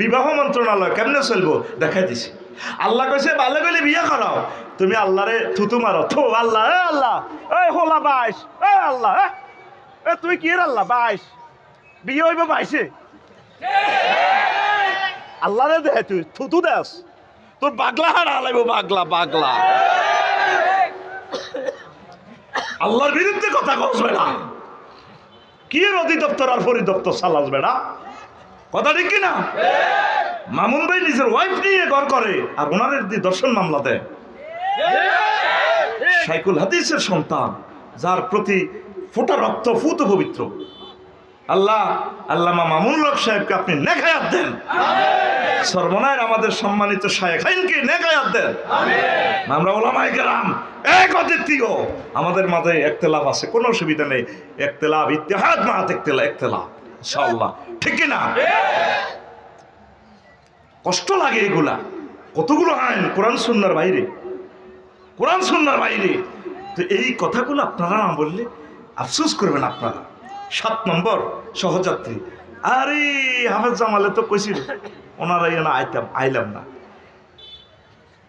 বিবাহ মন্ত্রণালয় কেমনে চলবো? দেখাই দিছি। আল্লাহ কইছে ভালো গেলে বিয়ে করাও। তুমি আল্লাহরে থুতু মারো। থো আল্লাহ এ আল্লাহ এই হোলা বাইশ এ আল্লাহ এ, তুই কি আল্লাহ বাইশ? বিয়ে হইব বাইশে? আল্লাহ রে দে তুই থুতু দেস। তোর বাগলা হারা লাগবো বাগলা বাগলা। আল্লাহর বিরুদ্ধে কথা কসবে না কি এর অধিদপ্তর আর পরিদপ্তর সালাস বেড়া? কথা ঠিক কিনা? মামুন ভাই নিজের ওয়াইফ নিয়ে ঘর করে আর ওনার দর্শন মামলা দেয়। সাইকুল হাদিসের সন্তান, যার প্রতি ফোটা রক্ত ফুত পবিত্র। আল্লাহ, আল্লামা মামুন হক সাহেবকে আপনি নেখায়াত দেন। সর্বনায়ের আমাদের সম্মানিত শায়েখাইনকে নেখায়াত দেন। আমরা ওলামাই গেলাম এক অদ্বিতীয়। আমাদের মাঝে একতেলাভ আছে, কোনো অসুবিধা নেই। একতেলাভ ইতিহাদ মাহাত একতেলা একতেলাভ ইনশাআল্লাহ। ঠিক না কষ্ট লাগে এগুলা। কতগুলো আইন? কোরআন, সুন্নার বাইরে। কোরআন, সুন্নার বাইরে। তো এই কথাগুলো আপনারা না বললে আফসোস করবেন আপনারা। সাত নম্বর, সহযাত্রী। আরে, হাফেজ জামালে তো কইছিল ওনারা না আইতাম, আইলাম না।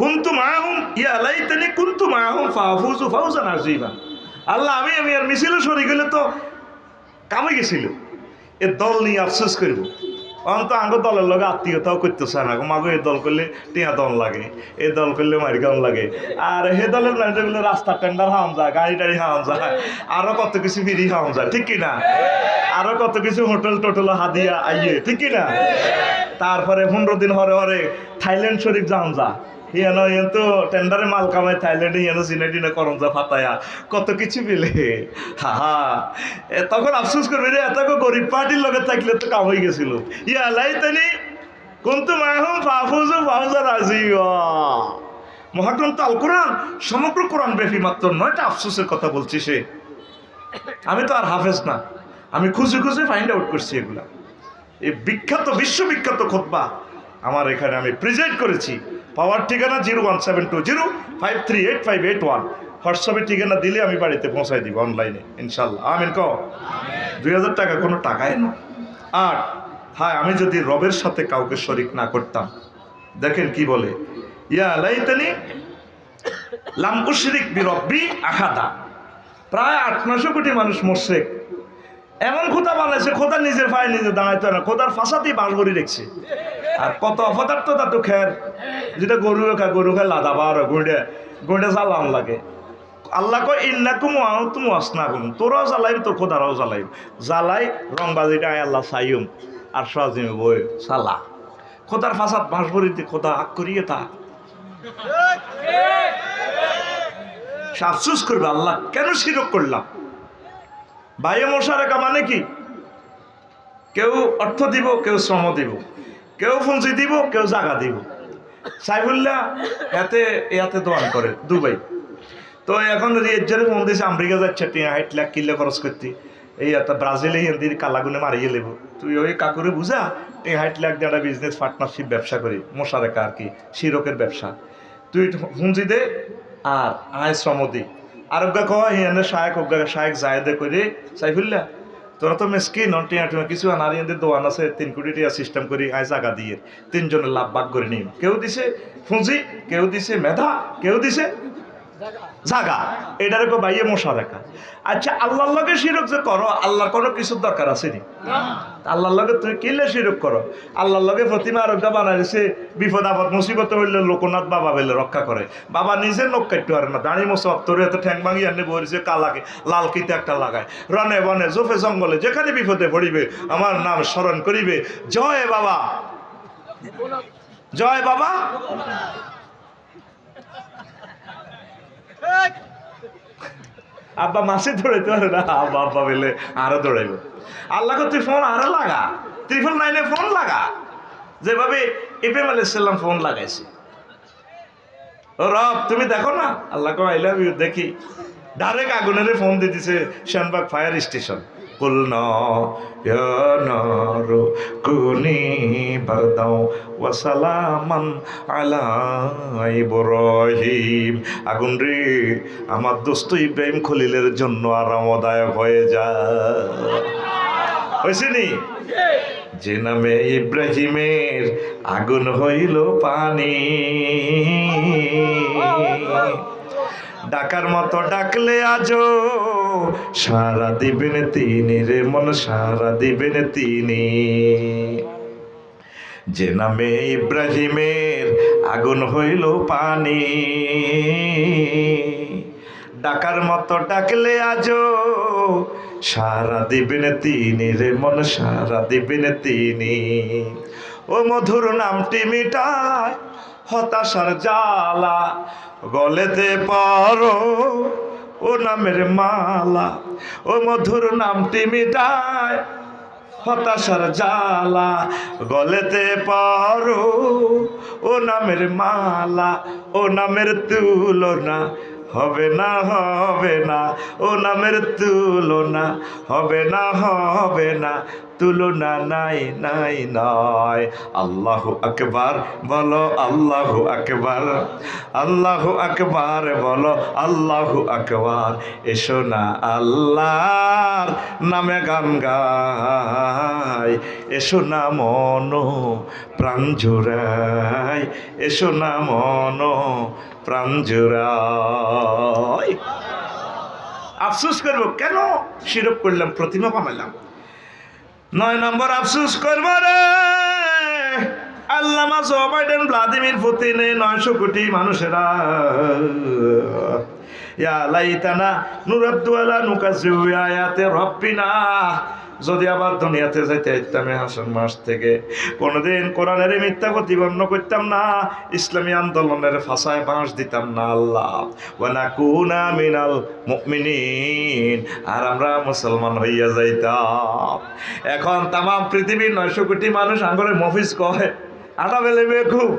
কুন্তু মাহুম ইয়া লাইতানি কুন্তু মাহুম ফাফুজু ফাউজান আজিবা আল্লাহ, আমি আমি আর মিছিল সরি গেলে তো কামে গেছিল। এ দল নিয়ে আফসোস করব। অন্ত আঙ্গ দলের লগে আত্মীয়তাও করতেছে না। মাগো এই দল করলে টিয়া দল লাগে এই দল করলে মারি গান লাগে। আর হে দলের না যেগুলো রাস্তা টেন্ডার হাওয়াম যায়, গাড়ি টাড়ি হাওয়াম যায়, আরও কত কিছু ফিরি হাওয়াম যায়, ঠিক কিনা? আরও কত কিছু হোটেল টোটেল হাদিয়া, আইয়ে, ঠিক কিনা? তারপরে পনেরো দিন হরে হরে থাইল্যান্ড শরীফ যাওয়া যা হিয়ানো হিয়ান তো টেন্ডারে মাল কামায় থাইল্যান্ডে হিয়ানো সিনেটিনে করঞ্জা ফাতায়া কত কিছু মিলে। হা হা তখন আফসোস করবে রে, এত গরিব পার্টির লগে থাকলে তো কাম হয়ে গেছিল। ইয়া লাই তানি, কিন্তু মাহুম ফাফুজু ফাফুজা রাজি মহাগ্রন্থ আল কোরআন সমগ্র কোরআন ব্যাপী মাত্র নয়টা আফসোসের কথা বলছি সে। আমি তো আর হাফেজ না। আমি খুঁজে খুঁজে ফাইন্ড আউট করছি এগুলা। এই বিখ্যাত, বিশ্ববিখ্যাত খোদবা আমার এখানে আমি প্রেজেন্ট করেছি। পাওয়ার ঠিকানা zero one seven two zero five three eight five eight one. হোয়াটসঅ্যাপে ঠিকানা দিলে আমি বাড়িতে পৌঁছাই দিব অনলাইনে, ইনশাল্লাহ। আমিন ক দুই হাজার টাকা কোনো টাকাই না। আর হ্যাঁ আমি যদি রবের সাথে কাউকে শরিক না করতাম, দেখেন কি বলে, ইয়া লাইতানি লাম উশরিক বি রব্বি আহাদা। প্রায় আট নশো কোটি মানুষ মরছে। এমন খোদা বানাইছে, খোদা নিজের পায়ে নিজে দাঁড়াইতে না, খোদার ফাঁসাতেই বাঁশ ভরি রেখছে। আর কত অপদার্থ তা তো খের যেটা গরু খায় গরু খায় লাদা বার গুঁড়ে গুঁড়ে জ্বালান লাগে। আল্লাহ কয়, ইন্নাকুম আও তুমি আসনাকুম। তোরাও জ্বালাইম তোর খোদারাও জ্বালাইম জ্বালাই রংবাজিটা আয় আল্লাহ সাইম আর সাজিম বই সালা। খোদার ফাঁসাত বাঁশ ভরিতে খোদা আগ করিয়ে তা আফসোস করবে আল্লাহ, কেন শিরক করলাম? বাইরে মশারেখা মানে কি? কেউ অর্থ দিব, কেউ শ্রম দিব। কেউ পুঁজি দিব, কেউ জাগা দিব। সাইফুল্লাহ এতে এতে দোয়ান করে, দুবাই। তো এখন রিয়েজারে ফোন দিয়েছে আমেরিকা যাচ্ছে, টিয়া হাইট লাখ কিল্লে খরচ করতে। এই এত ব্রাজিলে হিন্দির কালাগুনে মারিয়ে লেবো। তুই ওই কাকুরে বুঝা এই হাইট লাখ দিয়ে বিজনেস পার্টনারশিপ ব্যবসা করি। মশারেখা আর কি, শিরকের ব্যবসা। তুই পুঁজি দে, আর আয় শ্রম দি। আর অজ্ঞা কয় হিয়ানে শায়ক অজ্ঞা শায়ক জায়দে করে সাইফুল্লাহ তোরা তো মেসকিন নন টিয়া কিছু আনার ইয়াদের দোয়ান আছে, তিন কোটি টিয়া সিস্টেম করি, আয় জাগা দিয়ে। তিনজনের লাভ বাগ করে নিম। কেউ দিছে ফুঁজি, কেউ দিছে মেধা, কেউ দিছে জাগা। এটার কো বাইয়ে মশা দেখা। আচ্ছা আল্লাহর লগে শিরক যে করো আল্লাহর কোনো কিছুর দরকার আছে নি? আল্লাহর লগে তুই কিলে শিরক করো? আল্লাহর লগে প্রতিমা আরোগ্য বানাইছে বিপদ আপদ মুসিবত হইলে লোকনাথ বাবা বলে রক্ষা করে। বাবা নিজে নখ কাটতে পারে না দাঁড়ি মশা তোর এত ঠ্যাং ভাঙি আনে বলেছে কালাকে লাল কিতে একটা লাগায়। রনে বনে জোফে জঙ্গলে যেখানে বিপদে পড়িবে আমার নাম স্মরণ করিবে। জয় বাবা। জয় বাবা। আব্বা মাসে দৌড়াইতে পারে না, আব্বা আব্বা বলে আরও দৌড়াইব আল্লাহকে তুই ফোন আরও লাগা। তই ফোন নাইলে ফোন লাগা। যেভাবে ইব্রাহিম আলাইসাল্লাম ফোন লাগাইছে। ও রব, তুমি দেখো না? আল্লাহকে আই লাভ ইউ দেখি। ডাইরেক্ট আগুনের ফোন দিয়ে দিছে শ্য়ামবাগ ফায়ার স্টেশন قلنا يا نار كوني بردا وسلاما على ইব্রাহিম আগুন রে আমার দোস্ত ইব্রাহিম খলিলের জন্য আরামদায়ক হয়ে যা হয়েছে নি যে নামে ইব্রাহিমের আগুন হইল পানি ডাকার মতো ডাকলে আজও সারা দিবেন তিনি রে মন, সারা দিবেন তিনি। যে নামে ইব্রাহিমের আগুন হইল পানি। ডাকার মতো ডাকলে আজও সারা দিবেন তিনি রে মন, সারা দিবেন তিনি। ও মধুর নামটি মিটায় হতাশার জ্বালা, গলেতে পারো ও নামের মালা, ও মধুর নামটি মিটায় হতাশার জালা গলেতে পারো, ও নামের মালা, ও নামের তুলনা, হবে না হবে না, ও নামের তুলনা, হবে না হবে না তুলনা নাই নাই নয় আল্লাহ আকবার, বলো আল্লাহ আকবার। আল্লাহ আকবার, বলো আল্লাহ আকবার। এসো না আল্লাহর নামে গান গাই। এসো না মন প্রাণ জোড়াই। এসো না মন প্রাণ জোড়াই। আফসোস করব, কেন শিরপ করলাম, প্রতিমা বানালাম? নয় নম্বর আফসুস করব রে। আল্লামা জো বাইডেন ভ্লাদিমির পুতিনে নয়শো কোটি মানুষেরা। ইয়া লাইতানা নুরাদ্দু আলা নুকাজিউ আয়াতে রব্বিনা। যদি আবার দুনিয়াতে যাইতে ইতামে হাসন মাস থেকে, কোনোদিন কোরআনের মিথ্যা প্রতিপন্ন করতাম না, ইসলামী আন্দোলনের ফাঁসায় বাঁশ দিতাম না আল্লাহ। ওয়ানা কুনা মিনাল মুমিনিন, আর আমরা মুসলমান হইয়া যাইতাম। এখন তাম পৃথিবীর নয়শো কোটি মানুষ আঙ্গরে মফিজ কয়। আটা বেলে বেকুব।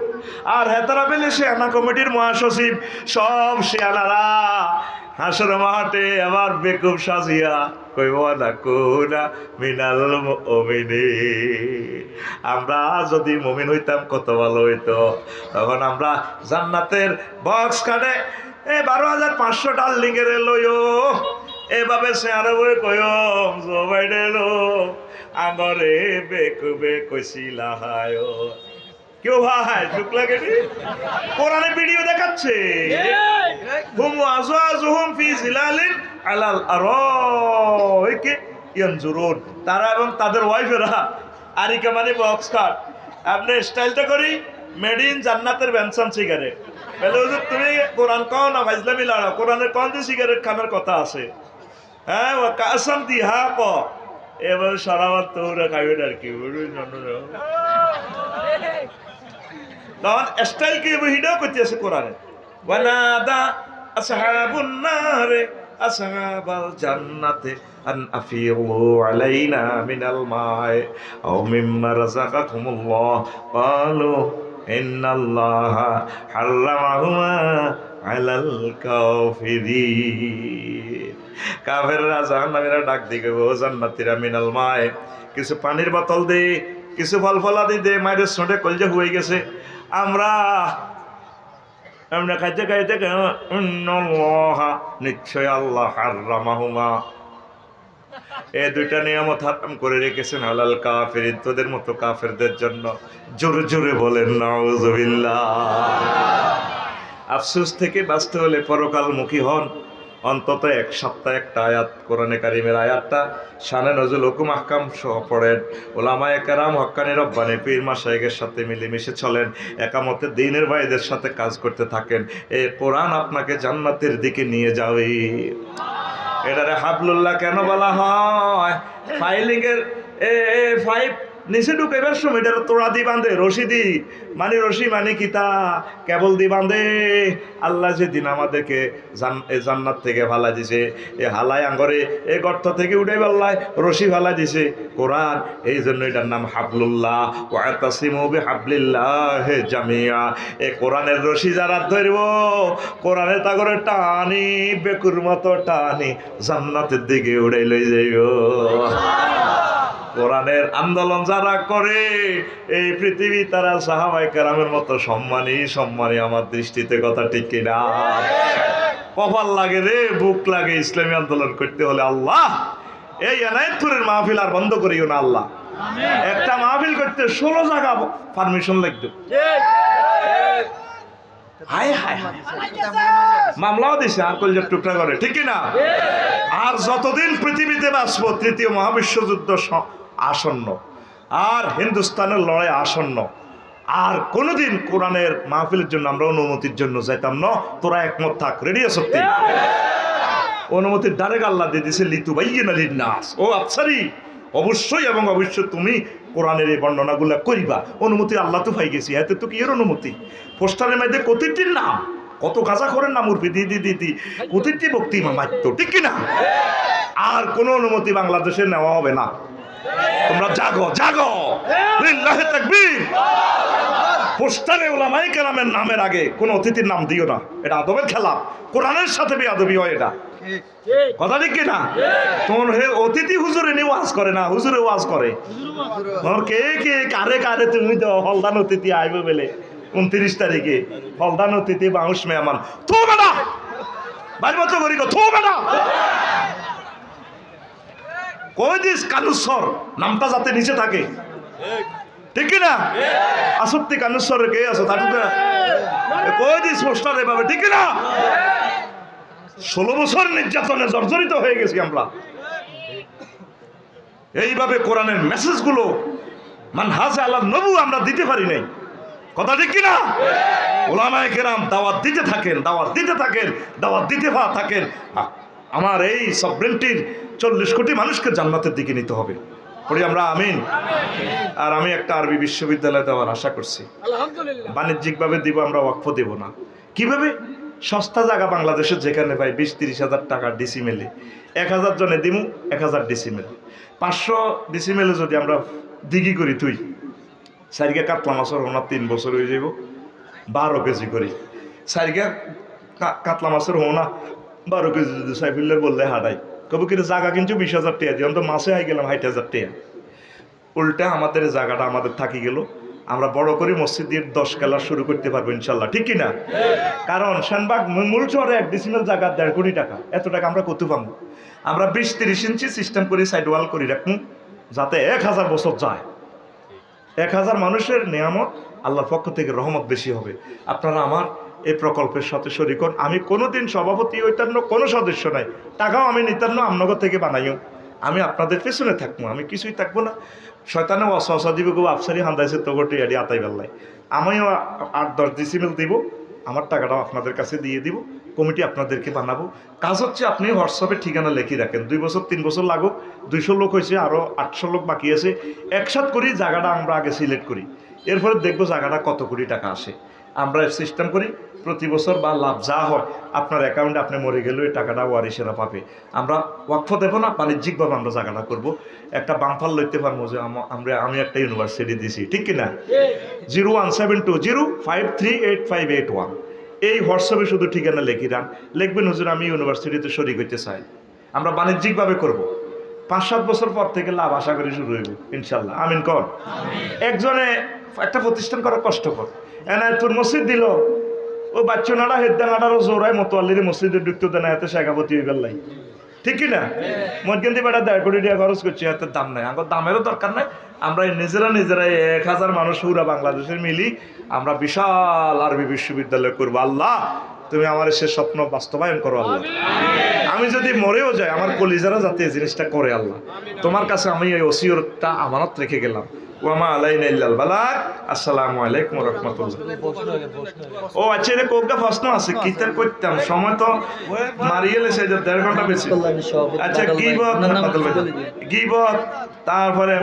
আর হেতারা বেলে সেনা কমিটির মহাসচিব। সব শিয়ানারা হাসর মাহাটে আবার বেকুব সাজিয়া মিনাল আমরা যদি মুমিন হইতাম, কত ভালো হইতো। তখন আমরা জান্নাতের বক্স কাটে, এ বারো হাজার পাঁচশো ডার্লিং এর লইও, এভাবে সে আরও বই কয় জো বাইডেলো আগরে বেকুবে কইছিলা হায় কেউ ভাই, চুপ লাগে কোরআনে ভিডিও দেখাচ্ছে। হুম আজওয়াজুহুম ফি জিলালিন আলাল আরাইকি ইয়ানজুরুন। তারা এবং তাদের ওয়াইফেরা, আরিকা মানে বক্স কাট আপনি স্টাইলটা করি মেড ইন জান্নাতের বেনসান সিগারেট বলে, হুজুর, তুমি কোরআন কও না ফাইজলামি লড়াও কোরআনের কোন যে সিগারেট খানার কথা আছে? হ্যাঁ ও কাসাম দি হা ক। এবার সারাবার তোরা খাইবেন আর কি। তখন স্টাইল কি হিডাও করতে আছে কোরআনে ওয়ানাদা আসহাবুন নারে আসহাবাল জান্নাতে আন আফিউ আলাইনা মিনাল মাই আও মিম্মা রাযাকাকুমুল্লাহ ক্বালু ইন্নাল্লাহা হারামাহুমা আলাল কাফিরিন কাফেররা জাহান্নামীরা ডাক দিকে ও জান্নাতীরা মিনাল মাই কিছু পানির বোতল দে কিছু ফল ফলাদি দে, মায়ের সোঁটে কলজে হয়ে গেছে। আমরা আমরা খাইতে খাইতে নিশ্চয় আল্লাহ হারামাহুমা এ দুইটা নিয়ামত হারাম করে রেখেছেন হালাল কাফের, তোদের মতো কাফেরদের জন্য। জোরে জোরে বলেন, নাউজুবিল্লাহ। আফসোস থেকে বাঁচতে হলে পরকালমুখী হন। অন্তত এক সপ্তাহ একটা আয়াত, কোরআনে কারিমের আয়াতটা শানে নজুল হুকুম আহকাম সহ পড়েন। ওলামায়ে কেরাম হক্কানি রব্বানি পীর মাসায়েকের সাথে মিলেমিশে চলেন একামতে দিনের ভাইদের সাথে কাজ করতে থাকেন। এই কোরআন আপনাকে জান্নাতের দিকে নিয়ে যাবে। এটারে হাবলুল্লাহ কেন বলা হয়? ফাইলিং এর এ ফাইভ নিচে ঢুকাইবার সময় এটা তোড়া দি বান্ধে রশি দি। মানে রশি মানে কিতা কেবল দি বান্ধে আল্লাহ যেদিন আমাদেরকে জান- এ জান্নাত থেকে ভালা দিছে, এ হালাই আঙ্গরে, এ গর্ত থেকে উঠে পাল্লাই রশি ভালা দিছে। কোরআন, এই জন্য এটার নাম হাবলুল্লাহ, ওয়াতাসিমু বিহাবলিল্লাহ জামিয়া এ কোরআনের রশি যারা ধরব, কোরআনের তাগরে টানি, বেকুর মতো টানি, জান্নাতের দিকে উড়াই লই যাইব। কোরআনের আন্দোলন যারা করে, এই পৃথিবী তারা সাহাবাই কেরামের মতো সম্মানী সম্মানী আমার দৃষ্টিতে কথা ঠিক কিনা? কপাল লাগে রে, বুক লাগে ইসলামী আন্দোলন করতে হলে আল্লাহ। এই এনায়তপুরের মাহফিল আর বন্ধ করিও না আল্লাহ। একটা মাহফিল করতে ষোলো জায়গা পারমিশন লাগবে। হায় হায় মামলাও দিছে, আর করে না আর যতদিন পৃথিবীতে বাঁচবো, তৃতীয় মহাবিশ্বযুদ্ধ স- আসন্ন। আর হিন্দুস্তানের লড়াই আসন্ন। আর কোনোদিন কোরআনের মাহফিলের জন্য আমরা অনুমতির জন্য যাইতাম না। তোরা একমত থাক রেডি সত্যি অনুমতির ডাইরেক্ট আল্লাহ দিয়ে দিছে লিতু বাইয়েন নাস ও আফসারি, অবশ্যই এবং অবশ্যই তুমি কোরআনের এই বর্ণনাগুলো করিবা। অনুমতি আল্লাহ তো পাই গেছি, এতে তো কি এর অনুমতি? পোস্টারের মধ্যে কতিটির নাম, কত গাজা করেন নাম উঠবি, দি দি দি দি। কতিটি বক্তি মামাত্য ঠিক কি না আর কোনো অনুমতি বাংলাদেশে নেওয়া হবে না। তোমরা জাগো জাগো। তাকবীর। পোস্টারে ওলামাই কেরামের নামের আগে কোনো অতিথির নাম দিও না। এটা আদবের খেলা। কোরআনের সাথে বেয়াদবি হয় এটা। কথা ঠিক কিনা? তোমার হে অতিথি হুজুরে নিয়ে ওয়াজ করে না, হুজুরে ওয়াজ করে। তোমার কে কে, কারে কারে তুমি তো হলদান অতিথি আইবে বলে। উনত্রিশ তারিখে হলদান অতিথি বাউস মেহমান। থো বেটা বাড়ি মতো করি থো বেটা কই দিস কানুস্বর নামটা যাতে নিচে থাকে। ঠিক না আসত্তি কানুস্বর কে আছো? তার কই দিস পোস্টার এভাবে? ঠিক না ষোলো বছর নির্যাতনে জর্জরিত হয়ে গেছি আমরা। এইভাবে কোরআনের মেসেজগুলো মান হাজে আল্লাহ নবু আমরা দিতে পারি নাই। কথা ঠিক কিনা? ওলামায় কেরাম দাওয়াত দিতে থাকেন, দাওয়াত দিতে থাকেন, দাওয়াত দিতে থাকেন। আমার এই সবরেন্টির চল্লিশ কোটি মানুষকে জান্নাতের দিকে নিতে হবে। পড়ি আমরা আমিন। আর আমি একটা আরবি বিশ্ববিদ্যালয় দেওয়ার আশা করছি। বাণিজ্যিকভাবে দিব আমরা ওয়াকফ দেব না। কীভাবে? সস্তা জায়গা বাংলাদেশে যেখানে পাই বিশ তিরিশ হাজার টাকা ডিসিমেলে এক হাজার জনে দিমু এক হাজার ডিসিমেল পাঁচশো ডিসিমেলে যদি আমরা দিঘি করি তুই সারিকে কাতলা মাছের ওনার তিন বছর হয়ে যাব বারো কেজি করি। সারিকে কাতলা মাছের হোনা বারো কেজি যদি সাইফুল্লের বললে হাডাই কবে কিন্তু জায়গা কিন্তু বিশ হাজার টাকা দিয়ে? তো মাসে হাই গেলাম ষাট হাজার টাকা। উল্টা আমাদের জায়গাটা আমাদের থাকি গেল। আমরা বড় করে মসজিদের দশ খেলা শুরু করতে পারব ইনশাল্লাহ। ঠিক কিনা কারণ শানবাগ মূল শহরে এক ডিসিমেল জায়গা দেড় কোটি টাকা। এত টাকা আমরা কত পাবো? আমরা বিশ তিরিশ ইঞ্চি সিস্টেম করে সাইড ওয়াল করে রাখব যাতে এক হাজার বছর যায়। এক হাজার মানুষের নিয়ামত আল্লাহর পক্ষ থেকে রহমত বেশি হবে। আপনারা আমার এই প্রকল্পের সাথে শরিক হন। আমি কোনোদিন সভাপতি হইতাম না কোনো সদস্য নাই। টাকাও আমি নিতাম না, আমনগর থেকে বানাইও। আমি আপনাদের পেছনে থাকব, আমি কিছুই থাকব না। শয়তানে অসহসা দিব গো আফসারি হান্দাইছে তো গোটে এডি আতাই বেল্লাই আমিও আট দশ ডিসিমেল দিব, আমার টাকাটাও আপনাদের কাছে দিয়ে দিব, কমিটি আপনাদেরকে বানাবো। কাজ হচ্ছে আপনি হোয়াটসঅ্যাপে ঠিকানা লিখে রাখেন। দুই বছর, তিন বছর লাগুক, দুইশো লোক হয়েছে আরও আটশো লোক বাকি আছে। একসাথ করি, জায়গাটা আমরা আগে সিলেক্ট করি। এরপরে দেখব জায়গাটা কত কোটি টাকা আসে। আমরা সিস্টেম করি প্রতি বছর বা লাভ যা হয় আপনার অ্যাকাউন্টে আপনি মরে গেলেও এই টাকাটা ওয়ারিসেরা পাবে। আমরা ওয়াকফ দেবো না বাণিজ্যিকভাবে আমরা জায়গাটা করব। একটা বামফাল লইতে পারব যে আমরা আমি একটা ইউনিভার্সিটি দিছি ঠিক কিনা? Zero one seven two zero five three eight five eight one. এই হোয়াটসঅ্যাপে শুধু ঠিকানা লিখি রান লিখবেন হুজুর আমি ইউনিভার্সিটিতে শরিক হইতে চাই। আমরা বাণিজ্যিকভাবে করব। পাঁচ সাত বছর পর থেকে লাভ আশা করি শুরু হইব ইনশাল্লাহ। আমিন কর একজনে একটা প্রতিষ্ঠান করা কষ্টকর। এনায় তোর মসজিদ দিল। ও বাচ্চা নাড়া হেদ্দা নাড়ারও জোরায় মতোয়াল্লির মসজিদে ঢুকতে দেয় না এতে শেখাপতি হয়ে গেল ঠিক না? মধ্যে বেটা দেড় কোটি টাকা খরচ করছি এত দাম নাই। আমার দামেরও দরকার নাই। আমরা নিজেরা নিজেরাই এক হাজার মানুষ পুরা বাংলাদেশের মিলি আমরা বিশাল আরবি বিশ্ববিদ্যালয় করব। আল্লাহ তুমি আমার সে স্বপ্ন বাস্তবায়ন করো আল্লাহ। আমি যদি মরেও যাই আমার কলিজারা যাতে এই জিনিসটা করে আল্লাহ। তোমার কাছে আমি এই ওসিয়তটা আমানত রেখে গেলাম। ওয়ামা আলাইনা ইল্লাল বালাগ। আসসালামু আলাইকুম ও আচ্ছা এটা কোকটা প্রশ্ন আছে কিতার করতাম? সময় তো মারিয়ে লেছে যে দেড় ঘণ্টা বেশি। আচ্ছা গিবত গিবত তারপরে